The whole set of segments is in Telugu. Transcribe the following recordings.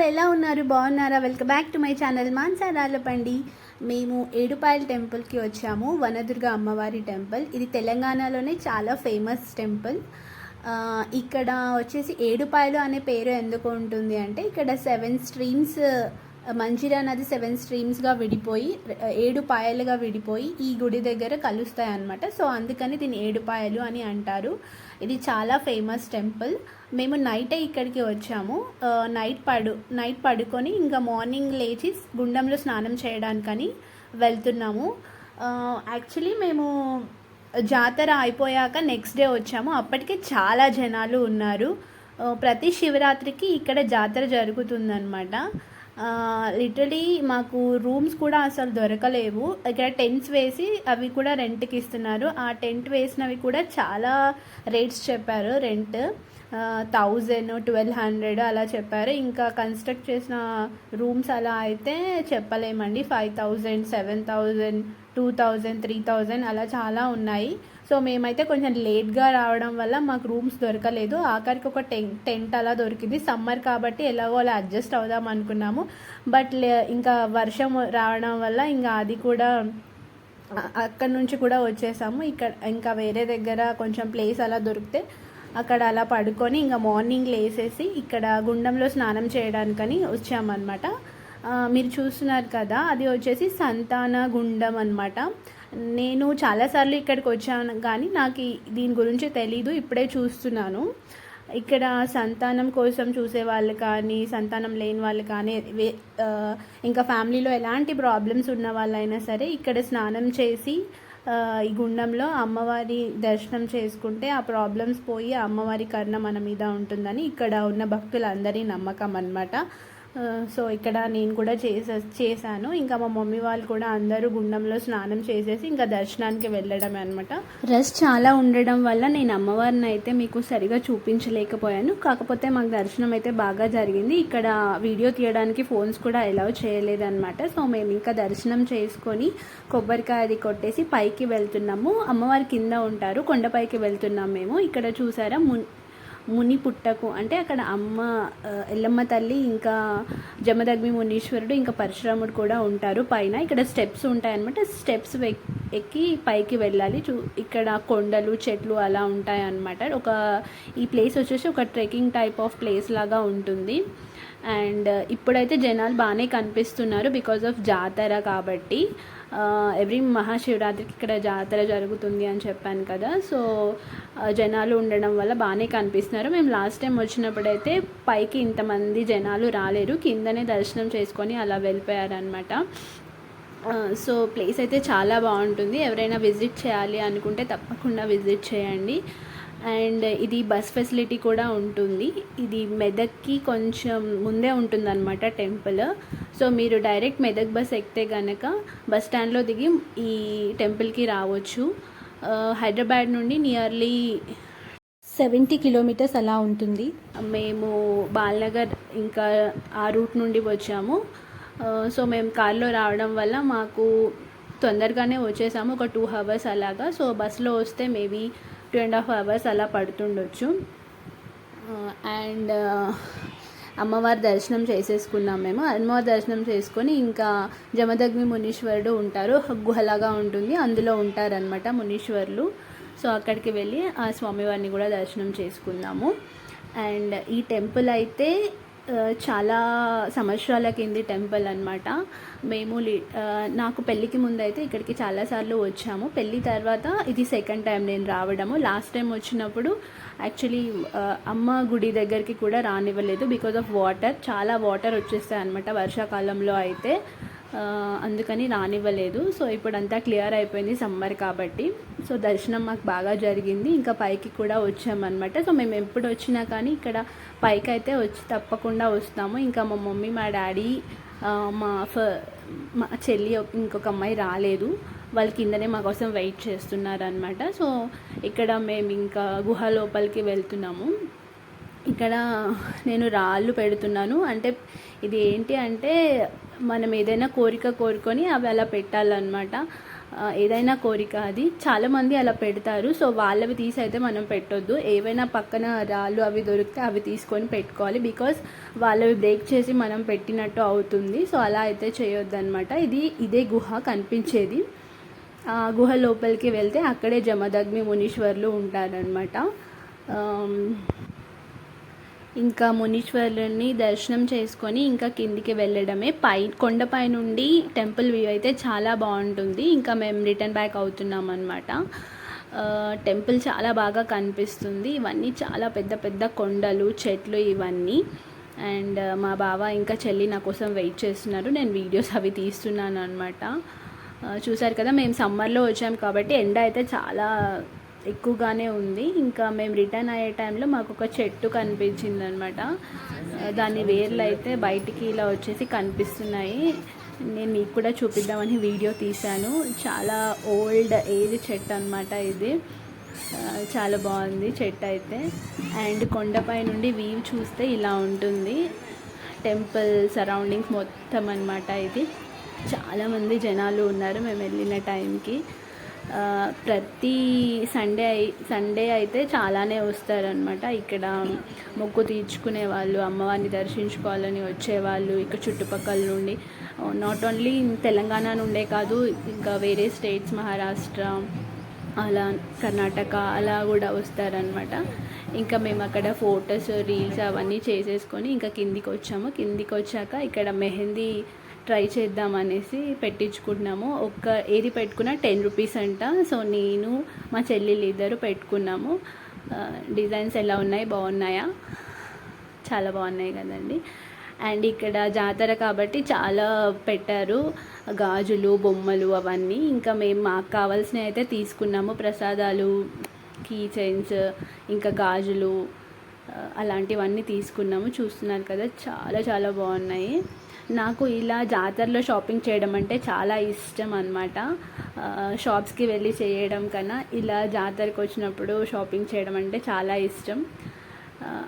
ఆల్ ఎలా ఉన్నారు? బాగున్నారా? Welcome back to my channel మాన్సారాలపండి మేము ఏడుపాయల టెంపుల్కి వచ్చాము వనదుర్గ అమ్మవారి టెంపుల్ ఇది తెలంగాణలోనే చాలా ఫేమస్ టెంపుల్ ఇక్కడ వచ్చేసి ఏడుపాయలు అనే పేరు ఎందుకు ఉంటుంది అంటే ఇక్కడ సెవెన్ స్ట్రీమ్స్ మంచిర్యా నది సెవెన్ స్ట్రీమ్స్గా విడిపోయి ఏడు పాయలుగా విడిపోయి ఈ గుడి దగ్గర కలుస్తాయి అన్నమాట సో అందుకని దీన్ని ఏడుపాయలు అని అంటారు. ఇది చాలా ఫేమస్ టెంపుల్ మేము నైటే ఇక్కడికి వచ్చాము. నైట్ పడు నైట్ పడుకొని ఇంకా మార్నింగ్ లేచి గుండంలో స్నానం చేయడానికని వెళ్తున్నాము. యాక్చువల్లీ మేము జాతర అయిపోయాక నెక్స్ట్ డే వచ్చాము. అప్పటికే చాలా జనాలు ఉన్నారు. ప్రతి శివరాత్రికి ఇక్కడ జాతర జరుగుతుందన్నమాట. లిటరలీ మాకు రూమ్స్ కూడా అసలు దొరకలేవు. ఇక్కడ టెంట్స్ వేసి అవి కూడా రెంట్కి ఇస్తున్నారు. ఆ టెంట్ వేసినవి కూడా చాలా రేట్స్ చెప్పారు. రెంట్ థౌజండ్ ట్వెల్వ్ హండ్రెడ్ అలా చెప్పారు. ఇంకా కన్స్ట్రక్ట్ చేసిన రూమ్స్ అలా అయితే చెప్పలేమండి. Five thousand seven thousand two thousand three thousand అలా చాలా ఉన్నాయి. సో మేమైతే కొంచెం లేట్గా రావడం వల్ల మాకు రూమ్స్ దొరకలేదు. ఆఖరికి ఒక టెన్ టెంట్ అలా దొరికింది. సమ్మర్ కాబట్టి ఎలాగో అలా అడ్జస్ట్ అవుదాం అనుకున్నాము. బట్ ఇంకా వర్షం రావడం వల్ల ఇంకా అది కూడా అక్కడ నుంచి కూడా వచ్చేసాము. ఇక్కడ ఇంకా వేరే దగ్గర కొంచెం ప్లేస్ అలా దొరికితే అక్కడ అలా పడుకొని ఇంకా మార్నింగ్ లేసేసి ఇక్కడ గుండంలో స్నానం చేయడానికని వచ్చామన్నమాట. మీరు చూస్తున్నారు కదా అది వచ్చేసి సంతాన గుండం అనమాట నేను చాలాసార్లు ఇక్కడికి వచ్చాను కానీ నాకు దీని గురించి తెలీదు ఇప్పుడే చూస్తున్నాను. ఇక్కడ సంతానం కోసం చూసే వాళ్ళు కానీ సంతానం లేని వాళ్ళు కానీ ఇంకా ఫ్యామిలీలో ఎలాంటి ప్రాబ్లమ్స్ ఉన్న వాళ్ళైనా సరే ఇక్కడ స్నానం చేసి ఈ గుండంలో అమ్మవారి దర్శనం చేసుకుంటే ఆ ప్రాబ్లమ్స్ పోయి అమ్మవారి కర్ణ మన మీద ఉంటుందని ఇక్కడ ఉన్న భక్తులందరి నమ్మకం అన్నమాట. సో ఇక్కడ నేను కూడా చేసే చేశాను. ఇంకా మా మమ్మీ వాళ్ళు కూడా అందరూ గుండంలో స్నానం చేసేసి ఇంకా దర్శనానికి వెళ్ళడం అనమాట రష్ చాలా ఉండడం వల్ల నేను అమ్మవారిని అయితే మీకు సరిగా చూపించలేకపోయాను. కాకపోతే మాకు దర్శనం అయితే బాగా జరిగింది. ఇక్కడ వీడియో తీయడానికి ఫోన్స్ కూడా అలౌ చేయలేదన్నమాట. సో మేము ఇంకా దర్శనం చేసుకొని కొబ్బరికాయ అది కొట్టేసి పైకి వెళ్తున్నాము. అమ్మవారి కింద ఉంటారు. కొండపైకి వెళ్తున్నాం మేము. ఇక్కడ చూసారా? ముని పుట్టకు. అంటే అక్కడ అమ్మ ఎల్లమ్మ తల్లి ఇంకా జమదగ్ని మునీశ్వరుడు ఇంకా పరశురాముడు కూడా ఉంటారు పైన. ఇక్కడ స్టెప్స్ ఉంటాయన్నమాట. స్టెప్స్ ఎక్కి పైకి వెళ్ళాలి. చూ ఇక్కడ కొండలు చెట్లు అలా ఉంటాయన్నమాట. ఒక ఈ ప్లేస్ వచ్చేసి ఒక ట్రెక్కింగ్ టైప్ ఆఫ్ ప్లేస్ లాగా ఉంటుంది. అండ్ ఇప్పుడైతే జనాలు బాగానే కనిపిస్తున్నారు బికాజ్ ఆఫ్ జాతర కాబట్టి. ఎవ్రీ మహాశివరాత్రికి ఇక్కడ జాతర జరుగుతుంది అని చెప్పాను కదా. సో జనాలు ఉండడం వల్ల బాగానే కనిపిస్తున్నారు. మేము లాస్ట్ టైం వచ్చినప్పుడైతే పైకి ఇంతమంది జనాలు రాలేరు. కిందనే దర్శనం చేసుకొని అలా వెళ్ళిపోయారనమాట సో ప్లేస్ అయితే చాలా బాగుంటుంది. ఎవరైనా విజిట్ చేయాలి అనుకుంటే తప్పకుండా విజిట్ చేయండి. అండ్ ఇది బస్ ఫెసిలిటీ కూడా ఉంటుంది. ఇది మెదక్కి కొంచెం ముందే ఉంటుందన్నమాట టెంపుల్. సో మీరు డైరెక్ట్ మెదక్ బస్ ఎక్కితే కనుక బస్ స్టాండ్లో దిగి ఈ టెంపుల్కి రావచ్చు. హైదరాబాద్ నుండి నియర్లీ సెవెంటీ కిలోమీటర్స్ అలా ఉంటుంది. మేము బాల్నగర్ ఇంకా ఆ రూట్ నుండి వచ్చాము. సో మేము కార్లో రావడం వల్ల మాకు తొందరగానే వచ్చేసాము. ఒక టూ అవర్స్ అలాగా. సో బస్సులో వస్తే maybe two and half hours అలా పడుతుండొచ్చు. అండ్ అమ్మవారి దర్శనం చేసేసుకున్నాం మేము. అమ్మవారి దర్శనం చేసుకొని ఇంకా జమదగ్ని మునీశ్వరుడు ఉంటారు. గుహలాగా ఉంటుంది. అందులో ఉంటారనమాట మునీశ్వరులు. సో అక్కడికి వెళ్ళి ఆ స్వామివారిని కూడా దర్శనం చేసుకున్నాము అండ్ ఈ టెంపుల్ అయితే చాలా సంవత్సరాల కింది టెంపుల్ అనమాట మేము నాకు పెళ్ళికి ముందు అయితే ఇక్కడికి చాలాసార్లు వచ్చాము. పెళ్ళి తర్వాత ఇది సెకండ్ టైం నేను రావడము. లాస్ట్ టైం వచ్చినప్పుడు యాక్చువల్లీ అమ్మ గుడి దగ్గరికి కూడా రానివ్వలేదు బికాజ్ ఆఫ్ వాటర్ చాలా వాటర్ వచ్చేస్తాయి అనమాట వర్షాకాలంలో అయితే. అందుకని రానివ్వలేదు. సో ఇప్పుడు అంతా క్లియర్ అయిపోయింది సమ్మర్ కాబట్టి. సో దర్శనం మాకు బాగా జరిగింది. ఇంకా పైకి కూడా వచ్చామన్నమాట. సో మేము ఎప్పుడు వచ్చినా కానీ ఇక్కడ పైకి అయితే వచ్చి తప్పకుండా వస్తాము. ఇంకా మా మమ్మీ మా డాడీ మా ఫ మా చెల్లి ఒక- ఇంకొక అమ్మాయి రాలేదు. వాళ్ళ కిందనే మా కోసం వెయిట్ చేస్తున్నారు అనమాట సో ఇక్కడ మేము ఇంకా గుహ లోపలికి వెళ్తున్నాము. ఇక్కడ నేను రాళ్ళు పెడుతున్నాను. అంటే ఇది ఏంటి అంటే మనం ఏదైనా కోరిక కోరుకొని అవి అలా పెట్టాలన్నమాట. ఏదైనా కోరిక అది. చాలామంది అలా పెడతారు. సో వాళ్ళవి తీసి అయితే మనం పెట్టొద్దు. ఏవైనా పక్కన రాళ్ళు అవి దొరికితే అవి తీసుకొని పెట్టుకోవాలి. బికాస్ వాళ్ళవి బ్రేక్ చేసి మనం పెట్టినట్టు అవుతుంది. సో అలా అయితే చేయొద్దు అనమాట ఇది ఇదే గుహ కనిపించేది. ఆ గుహ లోపలికి వెళ్తే అక్కడే జమదగ్ని మునీశ్వర్లు ఉంటారనమాట ఇంకా మునీశ్వరుని దర్శనం చేసుకొని ఇంకా కిందికి వెళ్ళడమే. పై కొండపై నుండి టెంపుల్ వ్యూ అయితే చాలా బాగుంటుంది. ఇంకా మేము రిటర్న్ బ్యాక్ అవుతున్నాం అనమాట టెంపుల్ చాలా బాగా కనిపిస్తుంది. ఇవన్నీ చాలా పెద్ద పెద్ద కొండలు చెట్లు ఇవన్నీ. అండ్ మా బావ ఇంకా చెల్లి నా కోసం వెయిట్ చేస్తున్నారు. నేను వీడియోస్ అవి తీస్తున్నాను అనమాట చూసారు కదా మేము సమ్మర్లో వచ్చాం కాబట్టి ఎండ అయితే చాలా ఎక్కువగానే ఉంది. ఇంకా మేము రిటర్న్ అయ్యే టైంలో మాకు ఒక చెట్టు కనిపించింది అనమాట దాని వేర్లు అయితే బయటికి ఇలా వచ్చేసి కనిపిస్తున్నాయి. నేను మీకు కూడా చూపిద్దామని వీడియో తీశాను. చాలా ఓల్డ్ ఏజ్ చెట్టు అనమాట ఇది. చాలా బాగుంది చెట్టు అయితే. అండ్ కొండపై నుండి వ్యూ చూస్తే ఇలా ఉంటుంది. టెంపుల్ సరౌండింగ్స్ మొత్తం అనమాట ఇది. చాలామంది జనాలు ఉన్నారు మేము వెళ్ళిన టైంకి. ప్రతి సండే అయి సండే అయితే చాలానే వస్తారనమాట ఇక్కడ మొక్కు తీర్చుకునే వాళ్ళు అమ్మవారిని దర్శించుకోవాలని వచ్చేవాళ్ళు ఇక్కడ చుట్టుపక్కల నుండి. నాట్ ఓన్లీ తెలంగాణ నుండే కాదు ఇంకా వేరే స్టేట్స్ మహారాష్ట్ర అలా కర్ణాటక అలా కూడా వస్తారనమాట ఇంకా మేము అక్కడ ఫొటోస్ రీల్స్ అవన్నీ చేసేసుకొని ఇంకా కిందికి వచ్చాము కిందికి వచ్చాక ఇక్కడ మెహందీ ట్రై చేద్దాం అనేసి పెట్టించుకున్నాము. ఒక్క ఏది పెట్టుకున్నా టెన్ రూపీస్ అంట. సో నేను మా చెల్లెలు ఇద్దరు పెట్టుకున్నాము. డిజైన్స్ ఎలా ఉన్నాయి? బాగున్నాయా? చాలా బాగున్నాయి కదండి. అండ్ ఇక్కడ జాతర కాబట్టి చాలా పెట్టారు. గాజులు బొమ్మలు అవన్నీ. ఇంకా మేము మాకు కావాల్సినవి అయితే తీసుకున్నాము. ప్రసాదాలు కీ చైన్స్ ఇంకా గాజులు అలాంటివన్నీ తీసుకున్నాము. చూస్తున్నారు కదా చాలా చాలా బాగున్నాయి. నాకు ఇలా జాతరలో షాపింగ్ చేయడం అంటే చాలా ఇష్టం అనమాట షాప్స్కి వెళ్ళి చేయడం కన్నా ఇలా జాతరకు వచ్చినప్పుడు షాపింగ్ చేయడం అంటే చాలా ఇష్టం.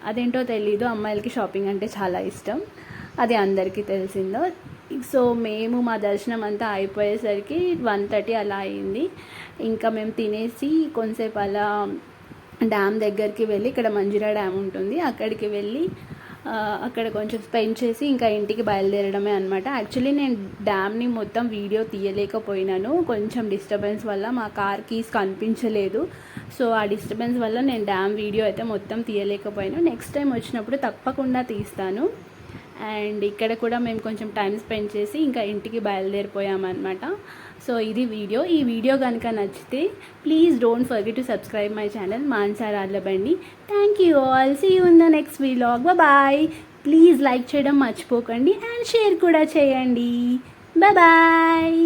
అదేంటో తెలీదు అమ్మాయిలకి షాపింగ్ అంటే చాలా ఇష్టం. అది అందరికీ తెలిసిందో. సో మేము మా దర్శనం అంతా అయిపోయేసరికి వన్ థర్టీ అలా అయింది. ఇంకా మేము తినేసి కొంతసేపు అలా డ్యామ్ దగ్గరికి వెళ్ళి ఇక్కడ మంజిరా డ్యామ్ ఉంటుంది అక్కడికి వెళ్ళి అక్కడ కొంచెం స్పెండ్ చేసి ఇంకా ఇంటికి బయలుదేరడమే అనమాట యాక్చువల్లీ నేను డ్యామ్ని మొత్తం వీడియో తీయలేకపోయినాను. కొంచెం డిస్టర్బెన్స్ వల్ల మా కార్ కీస్ కనిపించలేదు. సో ఆ డిస్టర్బెన్స్ వల్ల నేను డ్యామ్ వీడియో అయితే మొత్తం తీయలేకపోయాను. నెక్స్ట్ టైం వచ్చినప్పుడు తప్పకుండా తీస్తాను. అండ్ ఇక్కడ కూడా మేము కొంచెం టైం స్పెండ్ చేసి ఇంకా ఇంటికి బయలుదేరిపోయామన్నమాట. సో ఇది వీడియో. ఈ వీడియో కనుక నచ్చితే please don't forget to subscribe my channel మాన్సార్ బండి thank you all see you in the next vlog bye please like చేయడం మర్చిపోకండి అండ్ షేర్ కూడా చేయండి. బాయ్